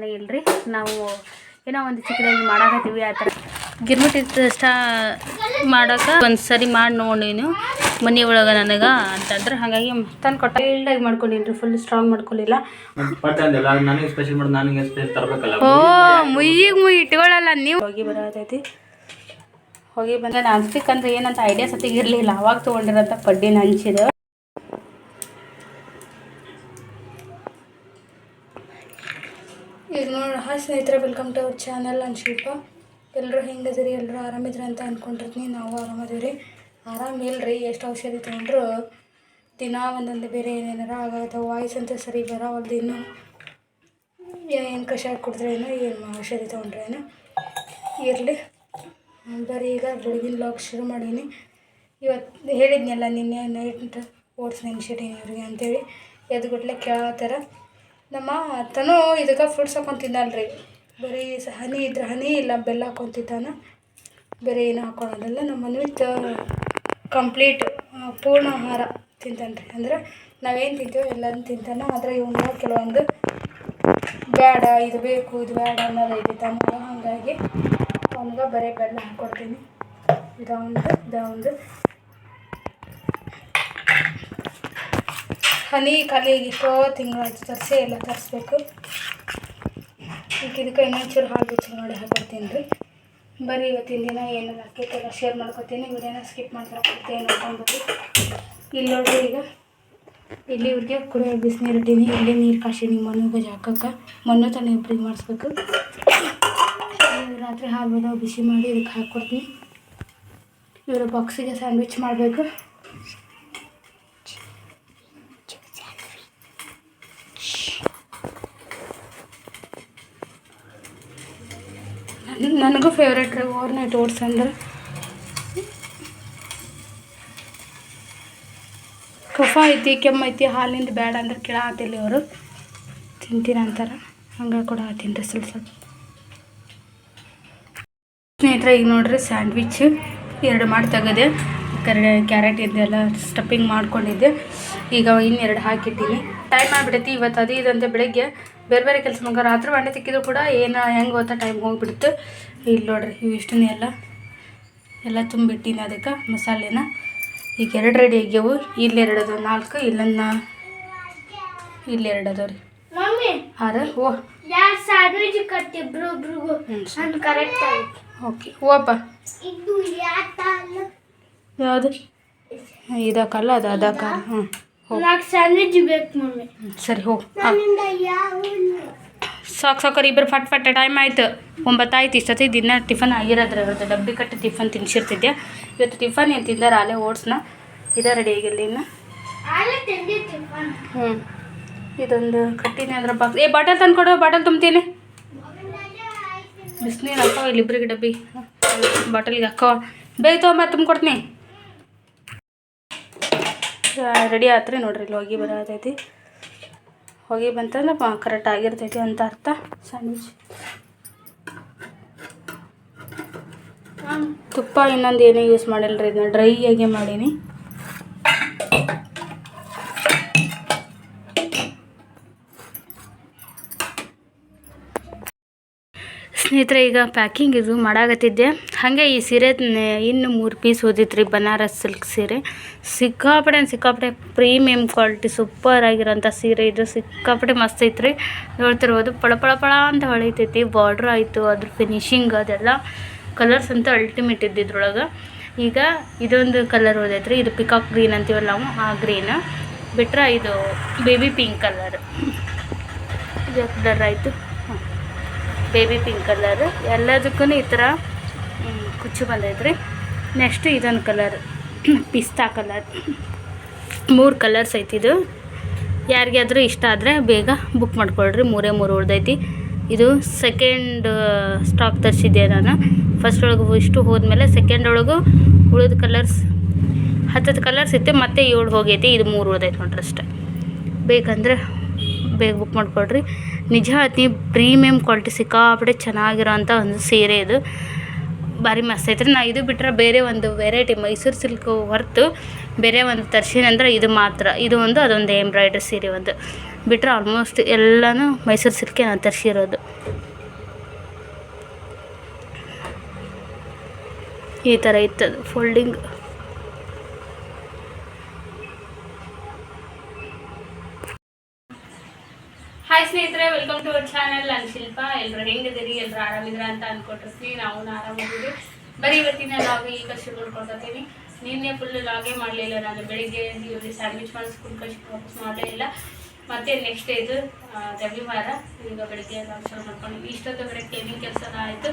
ಏನೋ ಇಲ್ರಿ ನಾವು ಏನೋ ಒಂದು ಚಿಕ್ಕದಾಗಿ ಮಾಡಾಕತ್ತೀವಿ ಆ ಥರ. ಗಿರ್ಮಿಟ್ ಸ್ಟಾ ಮಾಡೋಕೆ ಒಂದು ಸರಿ ಮಾಡಿ ನೋಡಿ ನೀನು ಮನೆ ಒಳಗೆ ನನಗೆ ಅಂತಂದ್ರೆ ಹಾಗಾಗಿ ತಂದು ಕೊಟ್ಟ. ಇಲ್ಡಾಗಿ ಮಾಡ್ಕೊಂಡಿನಿ ಫುಲ್ ಸ್ಟ್ರಾಂಗ್ ಮಾಡ್ಕೊಳ್ಳಿಲ್ಲ ಓ ಮುಯ್ಯಿಗೆ ಮುಯ್ ಇಟ್ಕೊಳ್ಳಲ್ಲ ನೀವು. ಹೋಗಿ ಬರೋದೈತಿ ಹೋಗಿ ಬಂದ ನಾನ್ಸ್ಟಿಕ್ ಅಂದ್ರೆ ಏನಂತ ಐಡಿಯಾ ಸತಿಗೆ ಇರಲಿಲ್ಲ ಅವಾಗ ತೊಗೊಂಡಿರೋಂಥ ಪಡ್ಡಿನ ಹಂಚಿದ ಈಗ ನೋಡಿ, ಹಾಯ್ ಸ್ನೇಹಿತರೆ ವೆಲ್ಕಮ್ ಟು ಅವರ್ ಚಾನಲ್ ನಾನು ಶಿಲ್ಪ. ಎಲ್ಲರೂ ಹೆಂಗದಿರಿ ಎಲ್ಲರೂ ಆರಾಮಿದ್ರಿ ಅಂತ ಅಂದ್ಕೊಂಡಿರ್ತೀನಿ ನಾವು ಆರಾಮದೀವಿ ಆರಾಮಿಲ್ರಿ ಎಷ್ಟು ಔಷಧಿ ತೊಗೊಂಡ್ರು ದಿನ ಒಂದೊಂದು ಬೇರೆ ಏನೇನಾರ ಆಗೋದು ವಾಯ್ಸ್ ಅಂತ ಸರಿ ಬರೋವಲ್ದು ಇನ್ನು. ಏನು ಕಷಾಯ ಕುಡಿದ್ರೇನು ಏನು ಔಷಧಿ ತೊಗೊಂಡ್ರೇನು. ಇರಲಿ. ಬರೀ ಈಗ ಬೆಳಗಿನ ಲಾಗ್ ಶುರು ಮಾಡೀನಿ. ಇವತ್ತು ಹೇಳಿದ್ನಲ್ಲ ನಿನ್ನೆ ನೈಟ್ ಓಟ್ಸ್ ನೆನ್ಸಿಡೀನಿ ಅವ್ರಿಗೆ ಅಂತೇಳಿ. ಎದ್ಗುಟ್ಲೆ ಕೇಳತ್ತಾರ ನಮ್ಮ ತನು ಇದಕ್ಕೆ ಫ್ರೂಟ್ಸ್ ಹಾಕೊಂಡು ತಿನ್ನಲ್ರಿ ಬರೀ ಹನಿ ಇದ್ರೆ ಹನಿ, ಇಲ್ಲ ಬೆಲ್ಲ ಹಾಕೊಂಡು ತಿಂತಾನ ಬೇರೆ ಏನು ಹಾಕೊಳೋದಲ್ಲ. ನಮ್ಮ ಮನ್ವಿತ್ ಕಂಪ್ಲೀಟ್ ಪೂರ್ಣ ಆಹಾರ ತಿಂತಾನೆ ರೀ ಅಂದರೆ ನಾವೇನು ತಿಂತೀವೋ ಎಲ್ಲನೂ ತಿಂತಾನೆ. ಆದರೆ ಇವನ್ನ ಕೆಲವೊಂದು ಬೇಡ, ಇದು ಬೇಕು, ಇದು ಬೇಡ ಅನ್ನೋದು ಐತಿ ತಮ್ಮ ಹಾಗಾಗಿ ಅವನಿಗೆ ಬರೀ ಬೆಲ್ಲ ಹಾಕ್ಕೊಡ್ತೀನಿ ಇದೊಂದು ಇದೊಂದು. ಹನಿ ಖಾಲಿ ಎಷ್ಟೋ ತಿಂಗಳಾಯ್ತು ತರಿಸಿ ಎಲ್ಲ ತರಿಸ್ಬೇಕು. ಈಗ ಇದಕ್ಕೆ ಇನ್ನೊಂಚೂರು ಹಾಲು ಬಿಚ್ಚಿ ನೋಡಿ ಹಾಕೊಡ್ತೀನಿ ರೀ. ಬರೀ ಇವತ್ತಿನ ದಿನ ಏನು ಎಲ್ಲ ಶೇರ್ ಮಾಡ್ಕೊತೀನಿ. ವಿಡಿಯೋನ ಸ್ಕಿಪ್ ಮಾಡ್ಕೊಡ್ತೀನಿ ನೋಡ್ಕೊಂಡ್ಬಿಟ್ಟು ಇಲ್ಲಿ ನೋಡ್ರಿ ಈಗ, ಇಲ್ಲಿ ಇವ್ರಿಗೆ ಕುಡಿಯೋ ಬಿಸಿನೀರು ಇಟ್ಟೀನಿ. ಇಲ್ಲಿ ನೀರು ಕಾಶೀನಿ ಮಣ್ಣು ಹಾಕಕ್ಕೆ. ಮಣ್ಣು ತಾನೆ ಇಬ್ಬರಿಗೆ ಮಾಡಿಸ್ಬೇಕು. ರಾತ್ರಿ ಹಾಲು ಬಿಸಿ ಮಾಡಿ ಇದಕ್ಕೆ ಹಾಕ್ಕೊಡ್ತೀನಿ ಇವರ ಬಾಕ್ಸಿಗೆ ಸ್ಯಾಂಡ್ವಿಚ್ ಮಾಡಬೇಕು. ನನಗೂ ಫೇವ್ರೇಟ್ ರೀ ಓವರ್ ನೈಟ್ ಓಟ್ಸ್ ಅಂದ್ರೆ ಕಫ ಐತಿ, ಕೆಮ್ಮ ಐತಿ, ಹಾಲಿಂದ ಬೇಡ ಅಂದ್ರೆ ಕೇಳಾತಿಲ್ಲ ಇವರು ತಿಂತೀನಿ ಅಂತಾರೆ. ಹಂಗೆ ಕೂಡ ಆತೀನಿ ರೀ ಸ್ವಲ್ಪ ಸ್ವಲ್ಪ. ಸ್ನೇಹಿತರೆ, ಈಗ ನೋಡ್ರಿ ಸ್ಯಾಂಡ್ವಿಚ್ ಎರಡು ಮಾಡಿ ತೆಗೆದೆ ಕರೆ ಕ್ಯಾರೆಟ್ ಇದೆಲ್ಲ ಸ್ಟಫಿಂಗ್ ಮಾಡ್ಕೊಂಡಿದ್ದೆ. ಈಗ ಇನ್ನೆರಡು ಹಾಕಿದ್ದೀನಿ ಟೈಮ್ ಆಗಿಬಿಡೈತಿ ಇವತ್ತು ಅದೇ ಇದಂತೆ ಬೆಳಗ್ಗೆ ಬೇರೆ ಬೇರೆ ಕೆಲಸ ಮಗ ರಾತ್ರಿ ಬಂಡೆ ತಿಕ್ಕಿದ್ರು ಕೂಡ ಏನು ಹೆಂಗೆ ಗೊತ್ತಾ ಟೈಮ್ ಹೋಗ್ಬಿಡ್ತು. ಇಲ್ಲಿ ನೋಡ್ರಿ ಇವು ಇಷ್ಟನ್ನೇ ಎಲ್ಲ. ಎಲ್ಲ ತುಂಬಿಟ್ಟಿನಿ ಅದಕ್ಕೆ ಮಸಾಲೆನ. ಈಗ ಎರಡು ರೆಡಿ ಆಗ್ಯವು. ಇಲ್ಲಿ ಎರಡು ಅದಾವ ನಾಲ್ಕು ಇಲ್ಲನ್ನ ಇಲ್ಲಿ ಎರಡು ಅದಾವ ರೀ. ಆರ? ಓ. ಓಕೆ ಯಾತಲ್ಲ? ಯಾವುದು? ಇದಕ್ಕಲ್ಲ ಅದು ಅದಕ್ಕ ಹ್ಞೂ ನಾಲ್ಕು ಸ್ಯಾಂಡ್ವಿಚ್ ಬೇಕು ಮಮ್ಮಿ. ಸರಿ ಹೋಗಿ. ಸಾಕು ಸಾಕರಿ ಇಬ್ಬರು ಫಟ್ ಫಟ್ ಟೈಮ್ ಆಯ್ತು. ಒಂಬತ್ತಾಯ್ತು ಇಷ್ಟೊತ್ತಿ ದಿನ ಟಿಫನ್ ಆಗಿರೋದ್ರ ಇವತ್ತು ಡಬ್ಬಿ ಕಟ್ಟಿ ಟಿಫನ್ ತಿನ್ಸಿರ್ತಿದ್ದೆ ಇವತ್ತು ಟಿಫನ್ ಏನು ತಿಂದಾರ? ಅಲ್ಲೇ ಓಟ್ಸ್ನ? ಇದ ರೆಡಿ ಆಗಿಲ್ಲ ಇನ್ನು? ಆಲೆ ಹ್ಞೂ ಇದೊಂದು ಕಟ್ಟಿನಿ ಅದ್ರ ಬಾಕ್ಸ್ ಏ ಬಾಟಲ್ ತಂದು ಕೊಡು ಬಾಟಲ್ ತುಂಬ್ತೀನಿ. ಬಿಸಿನೀರು ಹಾಕೋ ಇಲ್ಲಿಬ್ರಿಗೆ ಡಬ್ಬಿ. ಬಾಟಲಿಗೆ ಹಾಕೋ. ಬೇಗ ತೊಗೊಂಬ ತುಂಬ್ಕೊಡ್ತೀನಿ. ರೆಡಿ ಆತ್ರಿ ನೋಡ್ರಿ ಇಲ್ಲಿ ಹೋಗಿ ಬರತೈತಿ. ಹೋಗಿ ಬಂತಂದ್ರೆ ಕರೆಕ್ಟ್ ಆಗಿರ್ತೈತಿ ಅಂತ ಅರ್ಥ. ಸ್ಯಾಂಡ್ವಿಚ್ ತುಪ್ಪ ಇನ್ನೊಂದು ಏನೂ ಯೂಸ್ ಮಾಡಿಲ್ಲ ರೀ ಇದನ್ನ ಡ್ರೈ ಆಗಿ ಮಾಡೀನಿ. ಸ್ನೇಹಿತರೆ, ಈಗ ಪ್ಯಾಕಿಂಗ್ ಇದು ಮಾಡಾಕತ್ತಿದ್ದೆ. ಹಾಗೆ ಈ ಸೀರೆ ಇನ್ನು ಮೂರು ಪೀಸ್ ಓದಿತ್ರಿ ಬನಾರಸ್ ಸಿಲ್ಕ್ ಸೀರೆ. ಸಿಕ್ಕಾಪಡೆ ಸಿಕ್ಕಾಪಟ್ಟೆ ಪ್ರೀಮಿಯಮ್ ಕ್ವಾಲಿಟಿ ಸೂಪರ್ ಆಗಿರೋಂಥ ಸೀರೆ ಇದು. ಸಿಕ್ಕಾಪಟ್ಟೆ ಮಸ್ತ್ ಐತ್ರಿ. ನೋಡ್ತಿರ್ಬೋದು, ಪಳ ಪಳ ಅಂತ ಹೊಳಿತೈತಿ. ಬಾರ್ಡ್ರ್ ಆಯಿತು, ಅದ್ರ ಫಿನಿಶಿಂಗ್ ಅದೆಲ್ಲ. ಕಲರ್ಸ್ ಅಂತ ಅಲ್ಟಿಮೇಟ್ ಇದ್ದಿದ್ರೊಳಗೆ ಈಗ ಇದೊಂದು ಕಲರ್ ಓದೈತ್ರಿ ಇದು ಪಿಕಾಕ್ ಗ್ರೀನ್ ಅಂತೀವಲ್ಲ ನಾವು, ಆ ಗ್ರೀನ್ ಬಿಟ್ರೆ ಇದು ಬೇಬಿ ಪಿಂಕ್ ಕಲರ್ ಇದು ಕಲರ್ ಆಯಿತು. ಬೇಬಿ ಪಿಂಕ್ ಕಲರ್ ಎಲ್ಲದಕ್ಕೂ ಈ ಥರ ಕುಚ್ಚು ಬಂದೈತ್ರಿ. ನೆಕ್ಸ್ಟ್ ಇದೊಂದು ಕಲರ್, ಪಿಸ್ತಾ ಕಲರ್. ಮೂರು ಕಲರ್ಸ್ ಐತಿ ಇದು. ಯಾರಿಗಾದ್ರೂ ಇಷ್ಟ ಆದರೆ ಬೇಗ ಬುಕ್ ಮಾಡ್ಕೊಳ್ರಿ, ಮೂರೇ ಮೂರು ಉಳ್ದೈತಿ. ಇದು ಸೆಕೆಂಡ್ ಸ್ಟಾಕ್ ತರಿಸಿದ್ದೆ ನಾನು. ಫಸ್ಟ್ ಒಳಗೆ ಇಷ್ಟು ಹೋದ್ಮೇಲೆ ಸೆಕೆಂಡ್ ಒಳಗೂ ಉಳಿದ ಕಲರ್ಸ್, ಹತ್ತತ್ತು ಕಲರ್ಸ್ ಇತ್ತು, ಮತ್ತೆ ಏಳು ಹೋಗೈತಿ, ಇದು ಮೂರು ಉಳ್ದೈತೆ ನೋಡ್ರಿ ಅಷ್ಟೆ. ಬೇಕಂದ್ರೆ ಬೇಗ ಬುಕ್ ಮಾಡ್ಕೊಳ್ರಿ. ನಿಜ ಅತಿ ಪ್ರೀಮಿಯಮ್ ಕ್ವಾಲಿಟಿ ಸಿಕ್ಕಾಪಟ್ಟೆ ಚೆನ್ನಾಗಿರೋಂಥ ಒಂದು ಸೀರೆ ಇದು. ಭಾರಿ ಮಸ್ತ್ ಐತ್ರಿ. ನಾ ಇದು ಬಿಟ್ಟರೆ ಬೇರೆ ಒಂದು ವೆರೈಟಿ ಮೈಸೂರು ಸಿಲ್ಕ್ ಹೊರತು ಬೇರೆ ಒಂದು ತರ್ಸೀನಿ ಅಂದ್ರೆ ಇದು ಮಾತ್ರ. ಇದು ಒಂದು, ಅದೊಂದು ಎಂಬ್ರಾಯ್ಡ್ರಿ ಸೀರೆ ಒಂದು. ಬಿಟ್ಟರೆ ಆಲ್ಮೋಸ್ಟ್ ಎಲ್ಲನೂ ಮೈಸೂರು ಸಿಲ್ಕೇ ನಾನು ತರಿಸಿರೋದು. ಈ ಥರ ಇತ್ತದು. ಫೋಲ್ಡಿಂಗ್ ಹಾಯ್ ಸ್ನೇಹಿತರೆ ವೆಲ್ಕಮ್ ಟು ಅವರ್ ಚಾನಲ್ ನಾನು ಶಿಲ್ಪ ಎಲ್ಲರೂ ಹೆಂಗಿದ್ದೀರಿ? ಎಲ್ಲರೂ ಆರಾಮಿದ್ರ ಅಂತ ಅನ್ಕೊಟ್ಟಿರ್ತೀನಿ ನಾವು ಆರಾಮಿದ್ದೀವಿ. ಬರೀ ಇವತ್ತಿನ ಲಾಗ್ ಈಗ ಶುರು ಮಾಡ್ಕೊಳ್ತೀನಿ ನಿನ್ನೆ ಫುಲ್ ಲಾಗೇ ಮಾಡಲಿಲ್ಲ ನಾನು. ಬೆಳಿಗ್ಗೆ ಇವ್ರಿಗೆ ಸ್ಯಾಂಡ್ವಿಚ್ ಮಾಡಿ ಸ್ಕೂಲ್ ಕಳ್ಸಿ ಇಲ್ಲ. ಮತ್ತೆ ನೆಕ್ಸ್ಟ್ ಇದು ರವಿವಾರ. ಈಗ ಬೆಳಿಗ್ಗೆ ಲಾಗ್ ಶುರು ಮಾಡ್ಕೊಂಡು ಇಷ್ಟೊತ್ತು ಕಡೆ ಕ್ಲೀನಿಂಗ್ ಕೆಲಸ ಆಯಿತು.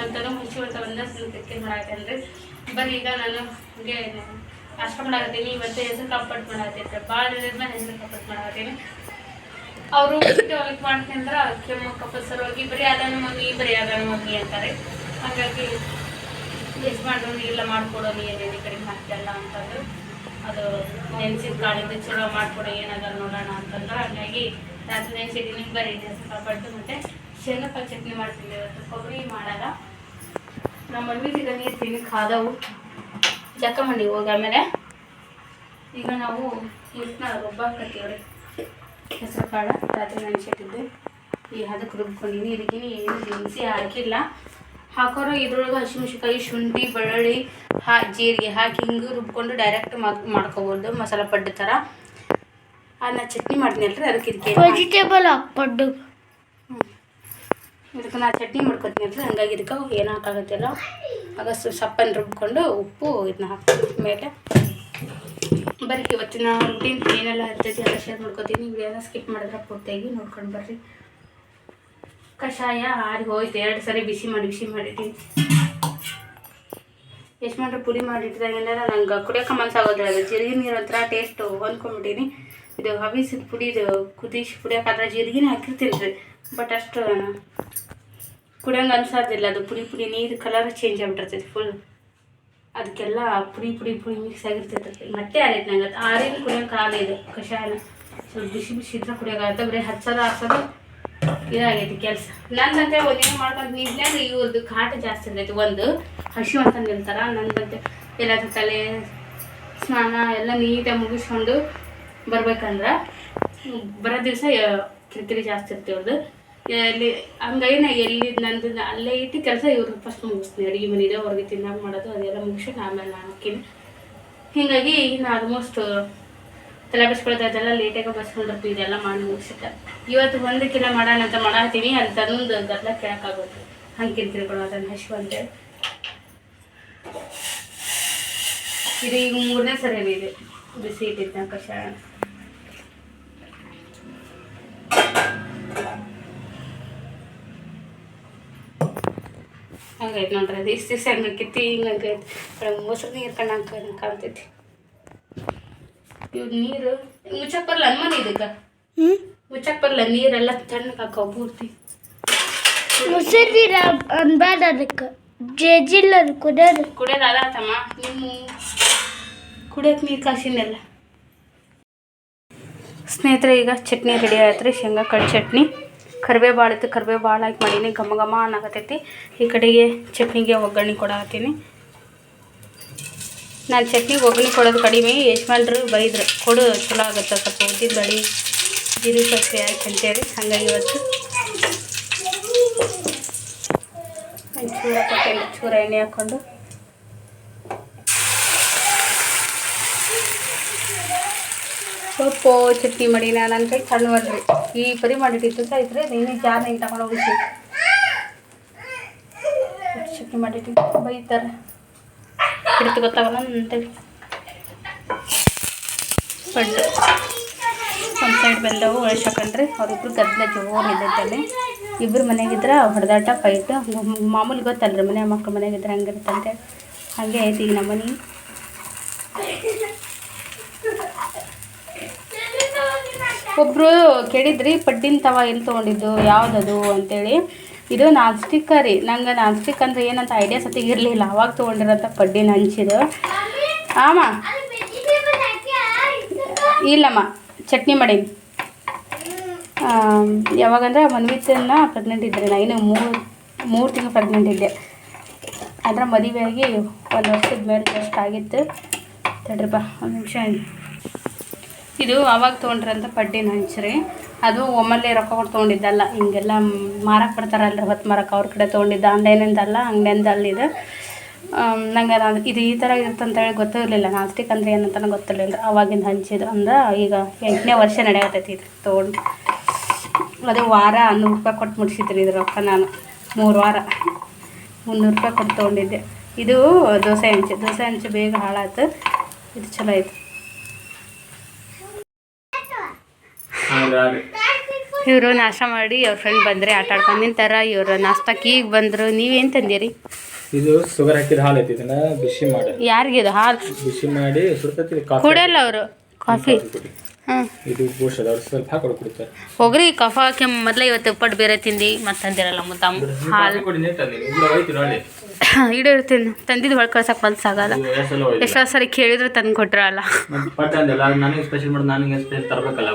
ನಂತರ ಮುಚ್ಚಿ ಅಂತ ಬಂದ ಕ್ಲಿಕ್ ಮಾಡಾಕಂದ್ರೆ ಬರೀ ಈಗ ನಾನು ಹಂಗೆ ನಾಷ್ಟ ಮಾಡಾಕತ್ತೀನಿ. ಇವತ್ತು ಹೆಸರು ಕಾಪಟ್ ಮಾಡಾಕತ್ತೈತೆ ಭಾಳ ಹೆಸರು ಕಾಪಟ್ ಮಾಡಾಕತ್ತೀನಿ. ಅವರು ಡೆವಲಪ್ ಮಾಡ್ತೀನಿ ಕೆಮ್ಮ ಕಫ ಸಲುವಾಗಿ ಬರೀ ಅದನ್ನ ಮಗಿ ಬರೀ ಅದನ್ನ ಮಗಿ ಅಂತಾರೆ. ಹಾಗಾಗಿ ಯಜಮಾನ್ರು ಇಲ್ಲ ಮಾಡ್ಕೊಡೋನಿ ಏನೇನು ಕಡೆ ಹಾಕ್ತಲ್ಲ ಅಂತಂದು ಅದು ನೆನ್ಸಿದ ಕಾಳಿಂದ ಚಲೋ ಮಾಡ್ಕೊಡೋ, ಏನಾದ್ರು ನೋಡೋಣ ಅಂತಂದ್ರೆ. ಹಾಗಾಗಿ ರಾತ್ರಿ ನೆನ್ಸಿದ್ದೀನಿ ಬರೀ ಹೆಸರು ಕಾಪಾಡ್ತು ಮತ್ತು ಶೇಂಗಕಾಯಿ ಚಟ್ನಿ ಮಾಡ್ತೀನಿ ಇವತ್ತು. ಕೊಬ್ಬರಿ ಮಾಡಲ್ಲ. ನಮ್ಮ ಮಮ್ಮಿಗೆ ನೀರು ತಿನ್ನಿ ಖಾದವು ಜಕ್ಕ ಮಂಡಿ ಹೋಗಿ ಆಮೇಲೆ? ಈಗ ನಾವು ಹಿಟ್ಟನ್ನ ರುಬ್ಬಾಕತ್ತೀವ್ರಿ ಹೆಸರು ಕಾಳು ರಾತ್ರಿ ನೆನೆಸಿಟ್ಟಿದ್ದೆ ಈ ಅದಕ್ಕೆ ರುಬ್ಕೊಂಡಿನಿ. ಇದಕ್ಕೆ ಏನು ದಿನಸಿ ಹಾಕಿಲ್ಲ. ಹಾಕೋರು ಇದ್ರೊಳಗೆ ಹಸಿಮೆಣ್ಸಿಕಾಯಿ ಶುಂಠಿ ಬೆಳ್ಳುಳ್ಳಿ ಹಾ ಜೀರಿಗೆ ಹಾಕಿ ಹಿಂಗೆ ರುಬ್ಕೊಂಡು ಡೈರೆಕ್ಟ್ ಮಾಡ್ಕೋಬೋದು. ಮಸಾಲೆ ಪಡ್ಡು ಥರ. ಅದನ್ನ ಚಟ್ನಿ ಮಾಡಿದ್ನಲ್ರಿ ಅದಕ್ಕೆ ಇದಕ್ಕೆ ವೆಜಿಟೇಬಲ್ ಹಾಕ್ಬಾರ್ದು ಇದಕ್ಕೆ ನಾ ಚಟ್ನಿ ಮಾಡ್ಕೊತೀನಿ ಹಂಗಾಗಿ ಇದಕ್ಕೆ ಏನು ಹಾಕಾಗತ್ತಿಲ್ಲ. ಆಗ ಸಪ್ಪನ್ನು ರುಬ್ಕೊಂಡು ಉಪ್ಪು ಇದನ್ನ ಹಾಕ್ತೀನಿ. ಮೇಲೆ ಬರ್ರಿ ಇವತ್ತಿನ ರೂಟೀನ್ ಏನೆಲ್ಲ ಇರ್ತೈತಿ ಎಲ್ಲ ಶೇರ್ ಮಾಡ್ಕೊತೀನಿ. ವಿಡಿಯೋನ ಸ್ಕಿಪ್ ಮಾಡಿದ್ರೆ ಪೂರ್ತಿಯಾಗಿ ನೋಡ್ಕೊಂಡು ಬರ್ರಿ. ಕಷಾಯ ಆರಿ ಹೋಯ್ತು. ಎರಡು ಸರಿ ಬಿಸಿ ಮಾಡಿ, ಬಿಸಿ ಮಾಡಿದ್ದೀನಿ. ಎಷ್ಟು ಮಾಡ್ರೆ ಪುಡಿ ಮಾಡಿಟ್ಟಿದಾಗೆಲ್ಲ ನಂಗೆ ಕುಡಿಯೋಕೆ ಮನ್ಸಾಗೋದ್ರೆ ಅದು ಜೀರಿಗೆ ನೀರು ಒಂಥರ ಟೇಸ್ಟು ಹೊಂದ್ಕೊಂಡ್ಬಿಟ್ಟಿನಿ. ಇದು ಹವಿಸಿದ ಪುಡಿದು ಕುದಿಸಿ ಕುಡಿಯೋಕಾದ್ರೆ ಜೀರಿಗೆನೇ ಹಾಕಿರ್ತೀನಿ ರೀ. ಬಟ್ ಅಷ್ಟು ಕುಡಿಯೋಂಗೆ ಅನ್ಸೋದಿಲ್ಲ. ಅದು ಪುಡಿ ಪುಡಿ ನೀರು ಕಲರ್ ಚೇಂಜ್ ಆಗ್ಬಿಟ್ಟಿರ್ತೈತಿ ಫುಲ್ ಅದಕ್ಕೆಲ್ಲ ಪುಡಿ ಪುಡಿ ಪುಡಿ ಮಿಕ್ಸ್ ಆಗಿರ್ತೈತೆ. ಮತ್ತೆ ಆರೈತೆ ನಂಗೆ ಅದು ಆರಿನ ಕುಡಿಯೋಕೆ ಆಗಲಿದೆ ಕಷಾಯನ ಸ್ವಲ್ಪ ಬಿಸಿ ಬಿಸಿ ಇದ್ರೆ ಕುಡಿಯೋಕ್ಕಾಗತ್ತೆ ಬರೀ ಹಚ್ಚೋದು ಹಾಕೋದು ಇದಾಗೈತಿ ಕೆಲಸ. ನಂದಂತೆ ಒಂದೇನು ಮಾಡ್ಕೊಂಡು ನಿಂತ್ನಾಗ ಇವ್ರದ್ದು ಕಾಟ ಜಾಸ್ತಿ ಇರ್ತೈತಿ. ಒಂದು ಹಸಿವು ಅಂತ ನಿಲ್ತಾರ ನಂದಂತೆ ಎಲ್ಲಾದ್ರೂ ತಲೆ, ಸ್ನಾನ ಎಲ್ಲ ನೀಟಾಗಿ ಮುಗಿಸ್ಕೊಂಡು ಬರ್ಬೇಕಂದ್ರೆ ಬರೋ ದಿವಸ ಕಿರಿಕಿರಿ ಜಾಸ್ತಿ ಇರ್ತೀವಿ ಅವ್ರದ್ದು ಎಲ್ಲಿ ಹಂಗಾಗಿ ನಾ ಎಲ್ಲಿ, ನಂದು ಅಲ್ಲೇ ಇಟ್ಟು ಕೆಲಸ ಇವ್ರು ಫಸ್ಟ್ ಮುಗಿಸ್ತೀನಿ. ಅಡುಗೆ ಮನೆಯಲ್ಲೇ ಹೊರಗೆ ತಿನ್ನಾಗ ಮಾಡೋದು, ಅದೆಲ್ಲ ಮುಗಿಸ್ಕೊಂಡು ಆಮೇಲೆ ನಾನು ಹಾಕಿನಿ ಹೀಗಾಗಿ ಇನ್ನು ಆಲ್ಮೋಸ್ಟ್ ತಲೆ ಬಸ್ಕೊಳ್ತಾ ಅದೆಲ್ಲ ಲೇಟಾಗಿ ಬಸ್ಕೊಂಡಿರ್ತೀವಿ ಇದೆಲ್ಲ ಮಾಡಿ ಮುಗಿಸಿಟ್ಟ ಇವತ್ತು ಒಂದಕ್ಕಿಲ್ಲ ಮಾಡೋಣ ಅಂತ ಮಾಡತ್ತೀನಿ ಅಂತ ಒಂದು ಗದ್ದಲ ಕೇಳೋಕ್ಕಾಗುತ್ತೆ. ಹಂಗೆ ಅದನ್ನು ಹಸಿವು ಅಂತೇಳಿ ಇದು ಈಗ ಮೂರನೇ ಸರಿ ಇದೆ. ಬಿಸಿ ಇಟ್ಟಿದ್ದ ಕಷಾಯ. ಹಂಗೈತೆ ನೋಡ್ರಿ ಅದು. ಇಷ್ಟು ದಿವಸ ಹಂಗಾಕೈತಿ ಹಿಂಗೈತೆ ಮೊಸರು ನೀರು ಕಣ್ಣಾಕ ಕಾಣ್ತೈತಿ. ಇವ್ ನೀರು ಮುಚ್ಚಕ್ ಬರಲ್ಲ ಅನ್ಮನ ಇದಕ್ಕ ಹ್ಞೂ ಮುಚ್ಚಕ್ ಬರಲ್ಲ ನೀರೆಲ್ಲ ತಣ್ಣಗೆ ಹಾಕೋ ಪೂರ್ತಿ. ಮೊಸರು ನೀರು ಅನ್ಬಾರ್ದು ಅದಕ್ಕೆ. ಜೇಜಿಲ್ಲ ಅದು ಕುಡಿಯೋದು. ಕುಡಿಯೋದು ಅದಾತಮ್ಮ ನಿಮ್ಮ ಕುಡಿಯೋಕೆ ನೀರು ಕಾಸಿನೆಲ್ಲ ಸ್ನೇಹಿತರೆ ಈಗ ಚಟ್ನಿ ರೆಡಿ ಆಯ್ತು ರೀ ಶೇಂಗಾ ಕಾಳು ಚಟ್ನಿ. ಕರಿಬೇವು ಭಾಳ ಇತ್ತು ಕರಿಬೇವು ಭಾಳ ಹಾಕಿ ಮಾಡೀನಿ, ಘಮ ಘಮ ಅನ್ನಕತ್ತೈತಿ. ಈ ಕಡೆಗೆ ಚಟ್ನಿಗೆ ಒಗ್ಗರಣೆ ಕೊಡತ್ತೀನಿ ನಾನು ಚಟ್ನಿಗೆ ಒಗ್ಗರಣೆ ಕೊಡೋದು ಕಡಿಮೆ, ಯಜಮಾನ್ರು ಬೈದ್ರು, ಕೊಡು, ಚಲೋ ಆಗುತ್ತೆ, ಸ್ವಲ್ಪ ಉದ್ದಿನ ಬಳಿ ಜೀರಿಗೆ ಸೊಪ್ಪು ಹಾಕಿ ಅಂತೇಳಿ. ಹಂಗಾಗಿ ಇವತ್ತು ಚೂರ ಕೊಟ್ಟೆ ಚೂರ ಎಣ್ಣೆ ಹಾಕ್ಕೊಂಡು ಸೊಪ್ಪು, ಚಟ್ನಿ ಮಾಡಿ ನನ್ನ ಕೈ ಬಂದ್ರಿ ಈ ಪರಿ ಮಾಡಿಟ್ಟಿತ್ತು ಐತ್ರಿ ನೀನು ಜಾರ್ ನೀನು ತಗೊಂಡು ಚಟ್ನಿ ಮಾಡಿಟ್ಟಿ ಬೈತಾರೆ. ಹಿಡಿತು ಗೊತ್ತಾಗಲ್ಲ ಅಂತೇಳಿ ಪಡ್ಡು ಒಂದು ಸೈಡ್ ಬಂದವು ಉಳಿಸ್ಕೊಂಡ್ರಿ ಅವ್ರಿಬ್ರು ಗದ್ದಲ ಜೋರು ಇದ್ದೈತಲ್ಲಿ ಇಬ್ಬರು ಮನೆಗಿದ್ರೆ ಹೊಡೆದಾಟ ಫೈಟ್ ಮಾಮೂಲಿ ಗೊತ್ತಲ್ರಿ ಮನೆ ಮಕ್ಕಳು ಮನೆಗಿದ್ರೆ ಹಂಗಿರುತ್ತೆ ಅಂತೇಳಿ ಹಾಗೆ ಐತಿ ಈಗ ನಮ್ಮ ಮನೆ ಒಬ್ಬರು ಕೇಳಿದ್ರಿ, ಪಡ್ಡಿನ ತವ ಎಲ್ಲಿ ತೊಗೊಂಡಿದ್ದು, ಯಾವುದದು? ಅಂತೇಳಿ. ಇದು ನಾನ್ ಸ್ಟಿಕ್ ರೀ. ನಂಗೆ ನಾನ್ ಸ್ಟಿಕ್ ಅಂದ್ರೆ ಏನಂತ ಐಡಿಯಾ ಸತಿಗೆ ಇರಲಿಲ್ಲ. ಅವಾಗ ತೊಗೊಂಡಿರೋಂಥ ಪಡ್ಡಿನ ಹಂಚಿದು. ಆಮ? ಇಲ್ಲಮ್ಮ, ಚಟ್ನಿ ಮಾಡೀನಿ. ಯಾವಾಗಂದ್ರೆ ಮನ್ವಿತನ ಪ್ರೆಗ್ನೆಂಟ್ ಇದ್ದೆ ನಾ. ಇನ್ನು ಮೂರು ಮೂರು ತಿಂಗಳು ಪ್ರೆಗ್ನೆಂಟ್ ಇದ್ದೆ. ಅಂದ್ರೆ ಮದುವೆಯಾಗಿ ಒಂದು ವರ್ಷದ ಮೇಲೆ ಜಸ್ಟ್ ಆಗಿತ್ತು. ತಡ್ರಿಪ್ಪ, ಒಂದು ನಿಮಿಷ ಇದು ಅವಾಗ ತೊಗೊಂಡ್ರಂತ ಪಡ್ಡಿನ ಹಂಚ್ರಿ ಅದು ಒಮ್ಮಲ್ಲೇ ರೊಕ್ಕ ಕೊಟ್ಟು ತೊಗೊಂಡಿದ್ದಲ್ಲ ಹಿಂಗೆಲ್ಲ ಮಾರಕ್ಕೆ ಬರ್ತಾರಲ್ರಿ ಹೊತ್ತು ಮಾರಕ್ಕೆ ಅವ್ರ ಕಡೆ ತೊಗೊಂಡಿದ್ದ ಆನ್ಲೈನಿಂದಲ್ಲ ಅಂಗಡಿಯಿಂದಲ್ಲ ಇದು ಆಮ್, ನಂಗೆ ಅದು ಇದು ಈ ಥರ ಇರುತ್ತೆ ಅಂತ ಹೇಳಿ ಗೊತ್ತಿರಲಿಲ್ಲ. ನಾಸ್ಟಿಕ್ ಅಂದ್ರೆ ಏನಂತ ಗೊತ್ತಿರಲಿಲ್ಲ ಅವಾಗಿಂದ ಹಂಚಿದ್ದು ಅಂದ್ರೆ ಈಗ ಎಂಟನೇ ವರ್ಷ ನಡೆಯತೈತಿ ಇದು ತೊಗೊಂಡು. ಅದು ವಾರ ನೂರು ರೂಪಾಯಿ ಕೊಟ್ಟು ಮುಟ್ಸಿದ್ರಿ ಇದು ರೊಕ್ಕ ನಾನು ಮೂರು ವಾರ. ಮುನ್ನೂರು ರೂಪಾಯಿ ಕೊಟ್ಟು ತೊಗೊಂಡಿದ್ದೆ. ಇದು ದೋಸೆ ಹಂಚು ದೋಸೆ ಹಂಚು ಬೇಗ ಹಾಳಾಯ್ತು ಇದು ಚಲೋ ಐತೆ ಇವರು ನಾಷ್ಟ ಮಾಡಿ ಅವ್ರ ಫ್ರೆಂಡ್ ಬಂದರೆ ಆಟ ಆಡ್ಕೊಂಡು ನಿಂತಾರ ಇವರು ನಾಷ್ಟಕ್ಕೆ ಈಗ ಬಂದರು. ನೀವೇನ್ ತಂದಿರಿ? ಇದು ಶುಗರ್ ಹಾಕಿದ ಹಾಲು ಐತಿ ಇದನ್ನ ಬಿಸಿ ಮಾಡಿ. ಯಾರಿಗಿದು ಹಾಲು? ಬಿಸಿ ಮಾಡಿ ಸುಡ್ತೈತಿ ಕಾಫಿ. ಕುಡಿಯಲ್ಲ ಅವರು. ಕಾಫಿ. ಇದು ಪೋಷದ ಅವ್ರು ಸ್ವಲ್ಪ ಹಾಕೊಂಡು ಕುಡಿತಾರೆ. ಹೋಗ್ರಿ ಕಫ ಹಾಕಿ ಮೊದಲೇ ಇವತ್ತು ಪಟ್ಟು ಬೇರೆ ತಿಂದು ಮತ್ತೆ ತಂದಿರಲ್ಲ ಮುದ್ದಾಮ. ಹಾಲು. ಇರ್ತೀನಿ ತಂದಿದ್ದು ಹೊಳ್ ಕಳ್ಸಕ್ಕೆ ಮನ್ಸಾಗಲ್ಲ ಇದು ಎಷ್ಟು ಸರಿ ಕೇಳಿದ್ರು ತಂದು ಕೊಟ್ರಲ್ಲ